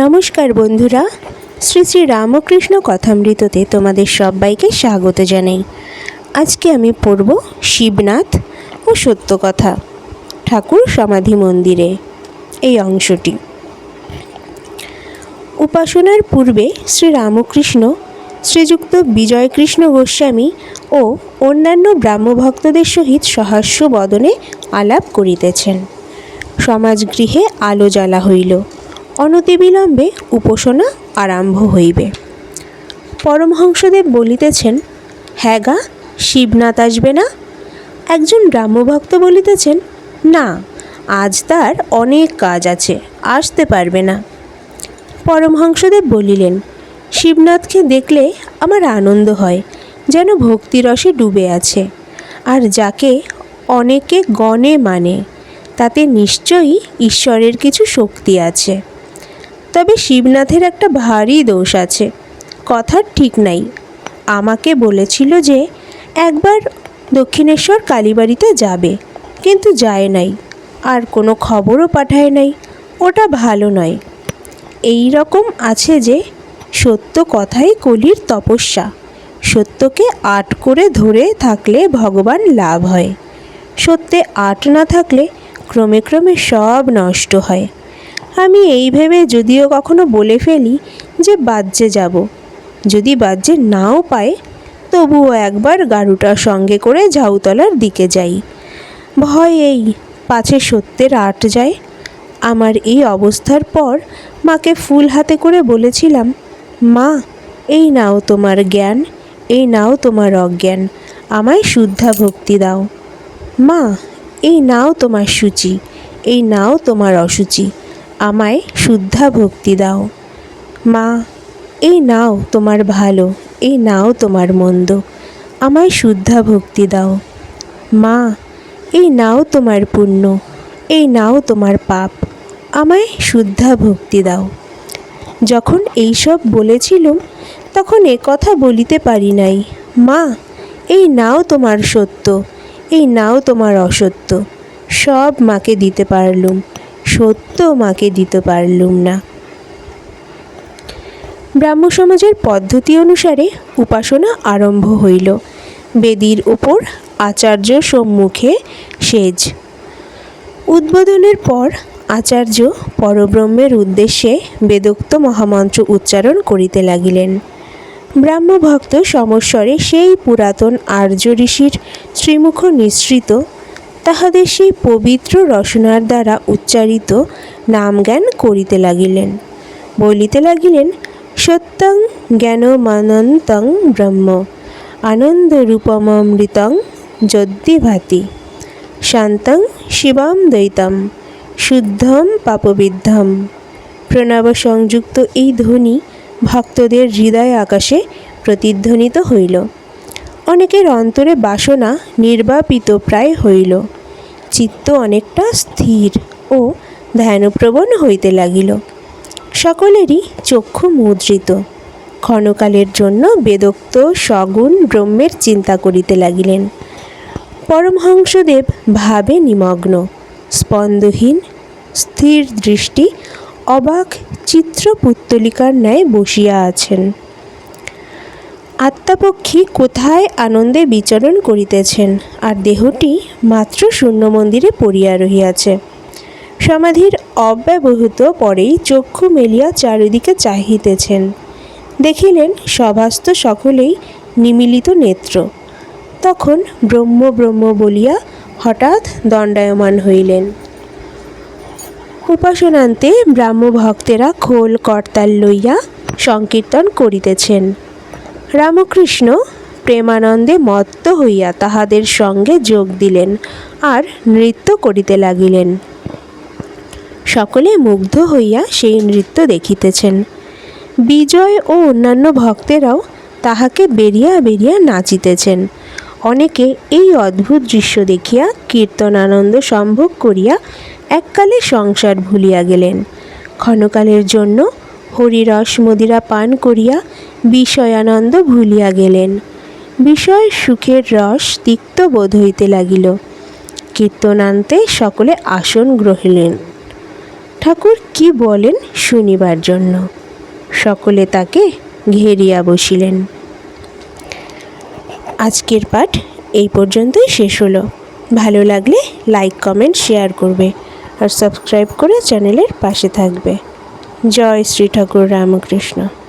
নমস্কার বন্ধুরা, শ্রী শ্রী রামকৃষ্ণ কথামৃততে তোমাদের সবাইকে স্বাগত জানাই। আজকে আমি পড়ব শিবনাথ ও সত্যকথা, ঠাকুর সমাধি মন্দিরে, এই অংশটি। উপাসনার পূর্বে শ্রী রামকৃষ্ণ, শ্রীযুক্ত বিজয়কৃষ্ণ গোস্বামী ও অন্যান্য ব্রাহ্মভক্তদের সহিত সহাস্য বদনে আলাপ করিতেছেন। সমাজগৃহে আলো জ্বালা হইল। অনতিবিলম্বে উপাসনা আরম্ভ হইবে। পরমহংসদেব বলিতেছেন হ্যাঁ গা, শিবনাথ আসবে না? একজন ব্রাহ্মভক্ত বলিতেছেন, না, আজ তার অনেক কাজ আছে, আসতে পারবে না। পরমহংসদেব বলিলেন, শিবনাথকে দেখলে আমার আনন্দ হয়, যেন ভক্তিরসে ডুবে আছে, আর যাকে অনেকে গণে মানে তাতে নিশ্চয়ই ঈশ্বরের কিছু শক্তি আছে। তবে শিবনাথের একটা ভারী দোষ আছে। কথার ঠিক নাই। আমাকে বলেছিল যে, একবার দক্ষিণেশ্বর কালীবাড়িতে যাবে, কিন্তু যায় নাই। আর কোনো খবরও পাঠায় নাই। ওটা ভালো নয়। এই রকম আছে যে, সত্য কথাই কলির তপস্যা। সত্যকে আট করে ধরে থাকলে ভগবান লাভ হয়। সত্যে আট না থাকলে ক্রমে ক্রমে সব নষ্ট হয়। আমি এই ভেবে যদিও কখনো বলে ফেলি যে বাজ্যে যাব। যদি বাজ্যে নাও পায়, তবুও একবার গাড়ুটার সঙ্গে করে ঝাউতলার দিকে যাই। ভয় এই, পাছে সত্যের আট যায়। আমার এই অবস্থার পর মাকে ফুল হাতে করে বলেছিলাম, মা, এই নাও তোমার জ্ঞান, এই নাও তোমার অজ্ঞান, আমায় শুদ্ধা ভক্তি দাও। মা, এই নাও তোমার সূচি, এই নাও তোমার অসুচি। আমায় শুদ্ধা ভক্তি দাও। মা, এই নাও তোমার ভালো, এই নাও তোমার মন্দ, আমায় শুদ্ধা ভক্তি দাও। মা, এই নাও তোমার পুণ্য, এই নাও তোমার পাপ, আমায় শুদ্ধা ভক্তি দাও। যখন এইসব বলেছিলুম, তখন এ কথা বলিতে পারি নাই। মা, এই নাও তোমার সত্য, এই নাও তোমার অসত্য, সব মাকে দিতে পারলুম। সত্য মাকে দিতে পারলুম না। ব্রাহ্ম সমাজের পদ্ধতি অনুসারে উপাসনা আরম্ভ হইল। বেদির উপর আচার্য সম্মুখে সেজ। উদ্বোধনের পর আচার্য পরব্রহ্মের উদ্দেশ্যে বেদোক্ত মহামন্ত্র উচ্চারণ করিতে লাগিলেন। ব্রাহ্মভক্ত সমস্বরে সেই পুরাতন আর্য ঋষির শ্রীমুখ নিঃসৃত তাহাদের সেই পবিত্র রসনার দ্বারা উচ্চারিত নাম জ্ঞান করিতে লাগিলেন। বলিতে লাগিলেন, সত্যং জ্ঞানমানন্তং ব্রহ্ম আনন্দরূপমৃতং যদ্দিভাতি শান্তং শিবাম দ্বৈতম, শুদ্ধম পাপবিদ্ধম প্রণব সংযুক্ত এই ধ্বনি ভক্তদের হৃদয় আকাশে প্রতিধ্বনিত হইল। অনেকের অন্তরে বাসনা নির্বাপিত প্রায় হইল। চিত্ত অনেকটা স্থির ও ধ্যানপ্রবণ হইতে লাগিল। সকলেরই চক্ষু মুদ্রিত। ক্ষণকালের জন্য বেদোক্ত সগুণ ব্রহ্মের চিন্তা করিতে লাগিলেন। পরমহংসদেব ভাবে নিমগ্ন, স্পন্দহীন, স্থির দৃষ্টি, অবাক চিত্র পুত্তলিকার ন্যায় বসিয়া আছেন। আত্মাপক্ষী কোথায় আনন্দে বিচরণ করিতেছেন? আর দেহটি মাত্র শূন্য মন্দিরে পড়িয়া রহিয়াছে। সমাধির অব্যবহৃত পরেই চক্ষু মেলিয়া চারিদিকে চাহিতেছেন। দেখিলেন সভাস্থ সকলেই নিমিলিত নেত্র। তখন ব্রহ্ম ব্রহ্ম বলিয়া হঠাৎ দণ্ডায়মান হইলেন। উপাসনান্তে ব্রাহ্ম ভক্তেরা খোল করতাল লইয়া সংকীর্তন করিতেছেন। রামকৃষ্ণ প্রেমানন্দে মত্ত হইয়া তাহাদের সঙ্গে যোগ দিলেন আর নৃত্য করিতে লাগিলেন। সকলে মুগ্ধ হইয়া সেই নৃত্য দেখিতেছেন। বিজয় ও অন্যান্য ভক্তেরাও তাহাকে বেরিয়া বেরিয়া নাচিতেছেন। অনেকে এই অদ্ভুত দৃশ্য দেখিয়া কীর্তনানন্দ সম্ভোগ করিয়া এককালে সংসার ভুলিয়া গেলেন। ক্ষণকালের জন্য হরিরস মদিরা পান করিয়া বিষয়ানন্দ ভুলিয়া গেলেন। বিষয় সুখের রস তিক্ত বোধ হইতে লাগিল। কীর্তনান্তে সকলে আসন গ্রহিলেন। ঠাকুর কি বলেন শুনিবার জন্য? সকলে তাকে ঘেরিয়া বসিলেন। আজকের পাঠ এই পর্যন্তই শেষ হলো। ভালো লাগলে লাইক, কমেন্ট, শেয়ার করবে। আর সাবস্ক্রাইব করে চ্যানেলের পাশে থাকবে। জয় শ্রী ঠাকুর রামকৃষ্ণ।